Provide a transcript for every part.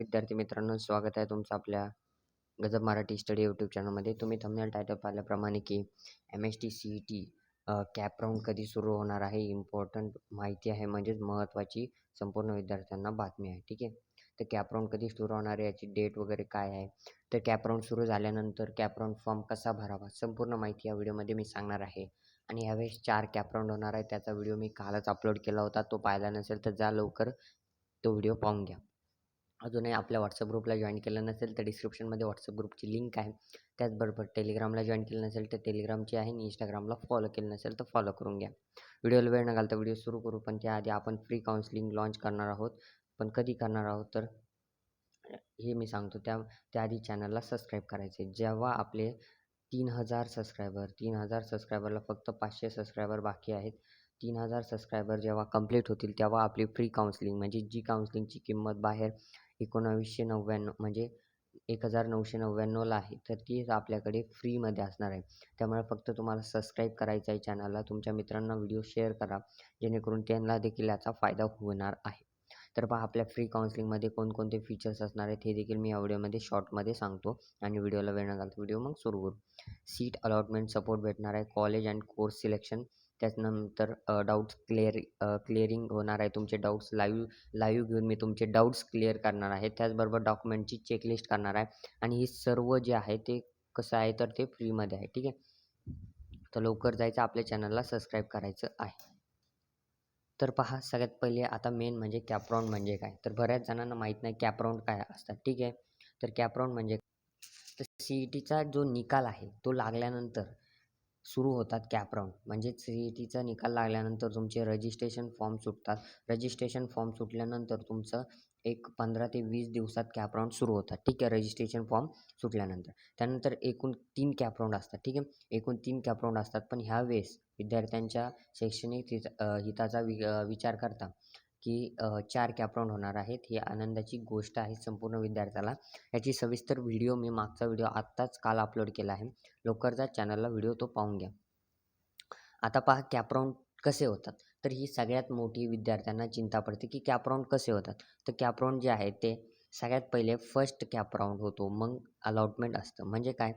विद्यार्थी मित्रांनो, स्वागत आहे तुमचं आपल्या गजब मराठी स्टडी यूट्यूब चॅनलमध्ये. तुम्ही थंबनेल टायटल पाहिल्याप्रमाणे की एम-एस-टी सी-ई-टी कॅप राऊंड कधी सुरू होणार आहे, इम्पॉर्टंट माहिती आहे म्हणजेच महत्त्वाची संपूर्ण विद्यार्थ्यांना बातमी आहे. ठीक आहे. तर कॅप राऊंड कधी सुरू होणार आहे, याची डेट वगैरे काय आहे, तर कॅप राऊंड सुरू झाल्यानंतर कॅप राऊंड फॉर्म कसा भरावा, संपूर्ण माहिती या व्हिडिओमध्ये मी सांगणार आहे. आणि यावेळेस चार कॅप राऊंड होणार आहे. त्याचा व्हिडिओ मी कालच अपलोड केला होता. तो पाहिला नसेल तर जा लवकर तो व्हिडिओ पाहून घ्या. अजूनही आपल्या व्हॉट्सअप ग्रुपला जॉईन केलं नसेल तर डिस्क्रिप्शनमध्ये व्हॉट्सअप ग्रुपची लिंक आहे. त्याचबरोबर टेलिग्रामला जॉईन केलं नसेल तर टेलिग्रामची आहे आणि इंस्टाग्रामला फॉलो केलं नसेल तर फॉलो करून घ्या. व्हिडिओला वेळ न घालता व्हिडिओ सुरू करू. पण त्याआधी आपण फ्री काउन्सिलिंग लॉन्च करणार आहोत. पण कधी करणार आहोत तर हे मी सांगतो. त्या त्याआधी चॅनलला सबस्क्राईब करायचे जेव्हा आपले तीन हजार सबस्क्रायबर 3000 सबस्क्रायबरला फक्त पाचशे सबस्क्रायबर बाकी आहेत. तीन हजार सबस्क्रायबर जेव्हा कंप्लीट होतील तेव्हा आपली फ्री काउन्सिलिंग म्हणजे जी काउन्सिलिंगची किंमत बाहेर 1999 म्हणजे 1999ला आहे. तर तीच आपल्याकडे फ्रीमध्ये असणार आहे. त्यामुळे फक्त तुम्हाला सबस्क्राईब करायचं आहे चॅनलला. तुमच्या मित्रांना व्हिडिओ शेअर करा. जेणेकरून त्यांना देखील याचा फायदा होणार आहे. तर पहा आपल्या फ्री काउन्सिलिंगमध्ये कोणकोणते फीचर्स असणार आहेत हे देखील मी या व्हिडिओमध्ये शॉर्टमध्ये सांगतो. आणि व्हिडिओला वेळ न घालतो व्हिडिओ मग सुरू करू. सीट अलॉटमेंट सपोर्ट भेटणार आहे. कॉलेज अँड कोर्स सिलेक्शन त्याच्यानंतर डाऊट्स डाउट्स क्लिअर क्लिअरिंग होणार आहे. तुमचे डाउट्स लाईव्ह लाईव्ह घेऊन मी तुमचे डाउट्स क्लिअर करणार आहे. त्याचबरोबर डॉक्युमेंटची चेकलिस्ट करणार आहे. आणि हे सर्व जे आहे ते कसं आहे तर ते फ्रीमध्ये आहे. ठीक आहे. तर लवकर जायचं आपल्या चॅनलला सबस्क्राईब करायचं आहे. तर पहा सगळ्यात पहिले आता मेन म्हणजे कॅपराउंड म्हणजे काय? तर बऱ्याच जणांना माहीत नाही कॅपराउंड काय असतात. ठीक आहे. तर कॅपराउंड म्हणजे तर सी-ई-टीचा जो निकाल आहे तो लागल्यानंतर सुरू होतात कॅप राऊंड म्हणजे सी-ई-टीचा निकाल लागल्यानंतर तुमचे रजिस्ट्रेशन फॉर्म सुटतात. रजिस्ट्रेशन फॉर्म सुटल्यानंतर तुमचं एक 15 ते वीस दिवसात कॅप राऊंड सुरू होतात. ठीक आहे. रजिस्ट्रेशन फॉर्म सुटल्यानंतर. त्यानंतर एकूण तीन कॅप राऊंड असतात. ठीक आहे. एकूण तीन कॅप राउंड असतात. पण ह्यावेळेस विद्यार्थ्यांच्या शैक्षणिक हित हिताचा वि विचार करता की चार कॅपराउंड होणार आहेत. ही आनंदाची गोष्ट आहे संपूर्ण विद्यार्थ्याला. याची सविस्तर व्हिडिओ मी मागचा व्हिडिओ आत्ताच काल अपलोड केला आहे. लवकर जा चॅनलला व्हिडिओ तो पाहून घ्या. आता पहा कॅपराउंड कसे होतात? तर ही सगळ्यात मोठी विद्यार्थ्यांना चिंता पडते की कॅपराऊंड कसे होतात? तर कॅपराउंड जे आहे ते सगळ्यात पहिले फर्स्ट कॅपराऊंड होतो. मग अलॉटमेंट असतं. म्हणजे काय?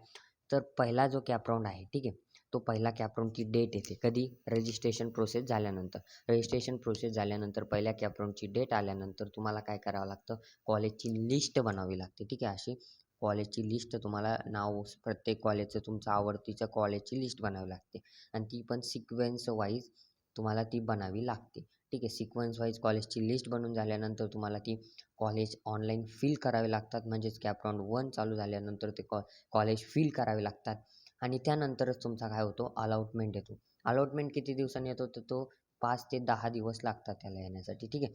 तर पहिला जो कॅपराऊंड आहे. ठीक आहे. तो पहिला कॅप डेट येते. कधी? रजिस्ट्रेशन प्रोसेस झाल्यानंतर. रजिस्ट्रेशन प्रोसेस झाल्यानंतर पहिल्या कॅप डेट आल्यानंतर तुम्हाला काय करावं लागतं? कॉलेजची लिस्ट बनावी लागते. ठीक आहे. अशी कॉलेजची लिस्ट तुम्हाला नाव प्रत्येक कॉलेजचं तुमचं आवडतीच्या कॉलेजची लिस्ट बनावी लागते. आणि ती पण सिक्वेन्स वाईज तुम्हाला ती बनावी लागते. ठीक आहे. सिक्वेन्स वाईज कॉलेजची लिस्ट बनून झाल्यानंतर तुम्हाला ती कॉलेज ऑनलाईन फिल करावे लागतात. म्हणजेच कॅप राउंड 1 चालू झाल्यानंतर ते कॉ कॉलेज फिल करावे लागतात. आणि त्यानंतरच तुमचा काय होतो? अलॉटमेंट येतो. अलॉटमेंट किती दिवसांनी येतो? तर तो पाच ते दहा दिवस लागतात त्याला येण्यासाठी. ठीक आहे.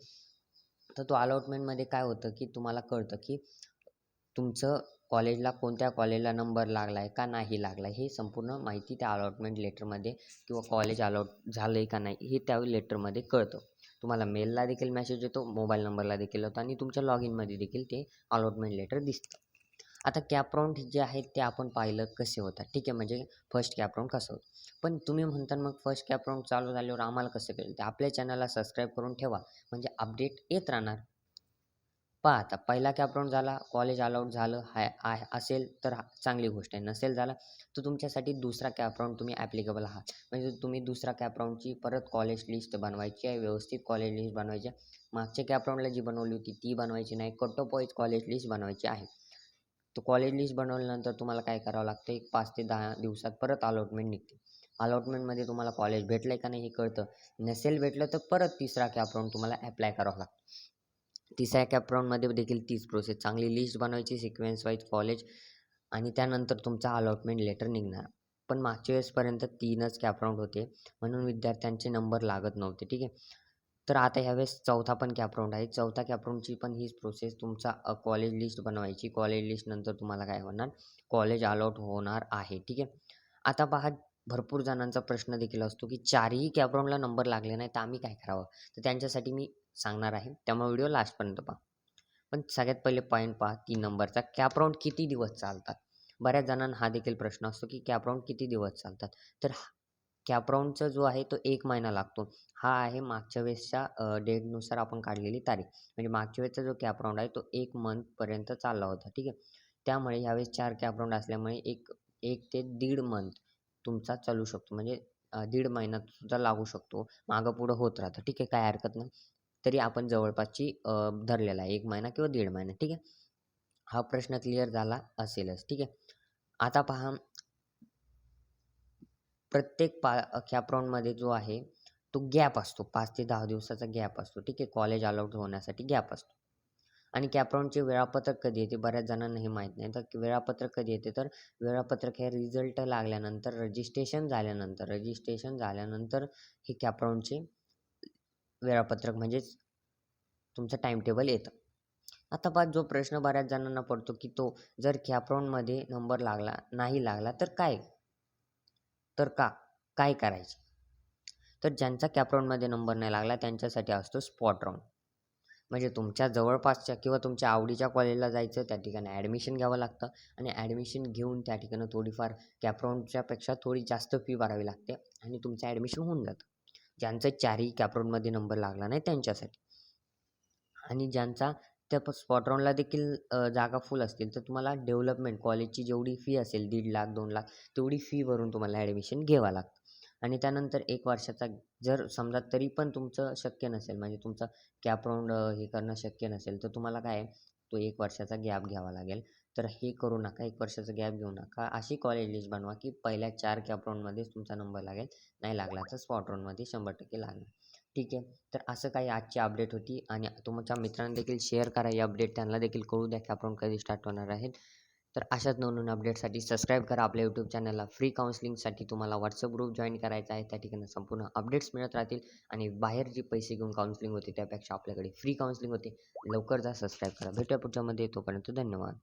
तर तो अलॉटमेंटमध्ये काय होतं की तुम्हाला कळतं की तुमचं कॉलेजला कोणत्या कॉलेजला नंबर लागला आहे का नाही लागला आहे? हे संपूर्ण माहिती त्या अलॉटमेंट लेटरमध्ये किंवा कॉलेज अलॉट झालं आहे का नाही हे त्या लेटरमध्ये कळतं. तुम्हाला मेलला देखील मेसेज येतो. मोबाईल नंबरला देखील येतो आणि तुमच्या लॉग इनमध्ये देखील ते अलॉटमेंट लेटर दिसतं. आता कॅपराउंड जे आहेत ते आपण पाहिलं कसे होतात. ठीक आहे. म्हणजे फर्स्ट कॅपराउंड कसं होतं? पण तुम्ही म्हणता मग फर्स्ट कॅपराउंड चालू झाल्यावर आम्हाला कसं कळेल? ते आपल्या चॅनलला सबस्क्राईब करून ठेवा. म्हणजे अपडेट येत राहणार. पहा आता पहिला कॅपराउंड झाला. कॉलेज अलाउड झालं हाय आहे असेल तर चांगली गोष्ट आहे. नसेल झाला तर तुमच्यासाठी दुसरा कॅपराउंड तुम्ही ॲप्लिकेबल आहात. म्हणजे तुम्ही दुसरा कॅपराउंडची परत कॉलेज लिस्ट बनवायची आहे. व्यवस्थित कॉलेज लिस्ट बनवायची आहे. मागच्या कॅपराउंडला जी बनवली होती ती बनवायची नाही. Cut off wise college list बनवायची आहे. तर कॉलेज लिस्ट बनवल्यानंतर तुम्हाला काय करावं लागतं? एक पाच ते दहा दिवसात परत अलॉटमेंट निघते. अलॉटमेंटमध्ये तुम्हाला कॉलेज भेटलं आहे का नाही हे कळतं. नसेल भेटलं तर परत तिसरा कॅप राऊंड तुम्हाला ॲप्लाय करावं लागतं तिसऱ्या कॅप राऊंडमध्ये देखील तीच प्रोसेस. चांगली लिस्ट बनवायची सिक्वेन्स वाईज कॉलेज आणि त्यानंतर तुमचा अलॉटमेंट लेटर निघणार. पण मागच्या वेळेसपर्यंत तीनच कॅप राउंड होते. म्हणून विद्यार्थ्यांचे नंबर लागत नव्हते. ठीक आहे. तर आता ह्यावेळेस चौथा पण कॅपराउंड आहे. चौथा कॅपराउंडची पण हीच प्रोसेस. तुमचा कॉलेज लिस्ट बनवायची. कॉलेज लिस्टनंतर तुम्हाला काय होणार? कॉलेज अलॉट होणार आहे. ठीक आहे. आता पहा भरपूर जणांचा प्रश्न देखील असतो की चारही कॅपराउंडला नंबर लागले नाही तर आम्ही काय करावं? तर त्यांच्यासाठी मी सांगणार आहे. त्यामुळे व्हिडिओ लास्टपर्यंत पहा. पण सगळ्यात पहिले पॉईंट पहा तीन नंबरचा कॅपराउंड किती दिवस चालतात? बऱ्याच जणांना हा देखील प्रश्न असतो की कॅपराउंड किती दिवस चालतात? तर कॅप राऊंडचा जो आहे तो एक महिना लागतो. हा आहे मागच्या वेळेसच्या डेटनुसार आपण काढलेली तारीख. म्हणजे मागच्या वेळेसचा जो कॅप राऊंड आहे तो एक मंथपर्यंत चालला होता ठीक आहे? त्यामुळे ह्यावेळेस चार कॅप राऊंड असल्यामुळे एक एक ते दीड मंथ तुमचा चालू शकतो. म्हणजे दीड महिना सुद्धा लागू शकतो. मागं पुढं होत राहतं ठीक आहे? काय हरकत नाही. तरी आपण जवळपासची धरलेला आहे एक महिना किंवा दीड महिना ठीक आहे? हा प्रश्न क्लिअर झाला असेलच ठीक आहे? आता पहा प्रत्येक पा कॅप राऊंडमध्ये जो आहे तो गॅप असतो. पाच ते दहा दिवसाचा गॅप असतो. ठीक आहे? कॉलेज अलाउड होण्यासाठी गॅप असतो. आणि कॅपराऊंडचे वेळापत्रक कधी येते? बऱ्याच जणांना हे माहीत नाही. तर वेळापत्रक कधी येते? तर वेळापत्रक हे रिझल्ट लागल्यानंतर रजिस्ट्रेशन झाल्यानंतर रजिस्ट्रेशन झाल्यानंतर हे कॅपराऊंडचे वेळापत्रक म्हणजेच तुमचं टाईम टेबल येतं. आता बाद जो प्रश्न बऱ्याच जणांना पडतो की तो जर कॅपराऊंडमध्ये नंबर लागला नाही लागला तर काय? तर का? काय करायचे? तर ज्यांचा कॅप राऊंडमध्ये नंबर नाही लागला त्यांच्यासाठी असतो स्पॉट राऊंड म्हणजे तुमच्या जवळपासच्या किंवा तुमच्या आवडीच्या कॉलेजला जायचं त्या ठिकाणी ॲडमिशन घ्यावं लागतं आणि ॲडमिशन घेऊन त्या ठिकाणी थोडीफार कॅपराऊंडच्यापेक्षा थोडी जास्त फी भरावी लागते आणि तुमचं ॲडमिशन होऊन जातं. ज्यांचं चारही कॅपराऊंडमध्ये नंबर लागला नाही त्यांच्यासाठी. आणि ज्यांचा त्या स्पॉट राऊंडला देखील जागा फुल असतील. तर तुम्हाला डेव्हलपमेंट कॉलेजची जेवढी फी असेल दीड लाख दोन लाख तेवढी फी भरून तुम्हाला ॲडमिशन घ्यावं लागतं. आणि त्यानंतर एक वर्षाचा जर समजा तरी पण तुमचं शक्य नसेल म्हणजे तुमचं कॅप राऊंड हे करणं शक्य नसेल तर तुम्हाला काय तो एक वर्षाचा गॅप घ्यावा लागेल. तर हे करू नका एक वर्षाचा गॅप घेऊ नका. अशी कॉलेज लिस्ट बनवा की पहिल्या चार कॅप राऊंडमध्येच तुमचा नंबर लागेल नाही लागला तर स्पॉट राऊंडमध्ये शंभर टक्के लागणार. ठीक आहे. तर असं काही आजची अपडेट होती आणि तुमच्या मित्रांना देखील शेअर करा. ही अपडेट त्यांना देखील कळू द्या की आपण कधी स्टार्ट होणार आहेत. तर अशाच नवनवीन अपडेटसाठी सबस्क्राईब करा. आपल्या यूट्यूब चॅनलला फ्री काउन्सिलिंगसाठी तुम्हाला व्हॉट्सअप ग्रुप जॉईन करायचा आहे. त्या ठिकाणी संपूर्ण अपडेट्स मिळत राहतील आणि बाहेर जे पैसे घेऊन काउन्सिलिंग होते त्यापेक्षा आपल्याकडे फ्री काउन्सिलिंग होते. लवकर जा सबस्क्राईब करा. भेटूया पुढच्यामध्ये तोपर्यंत धन्यवाद.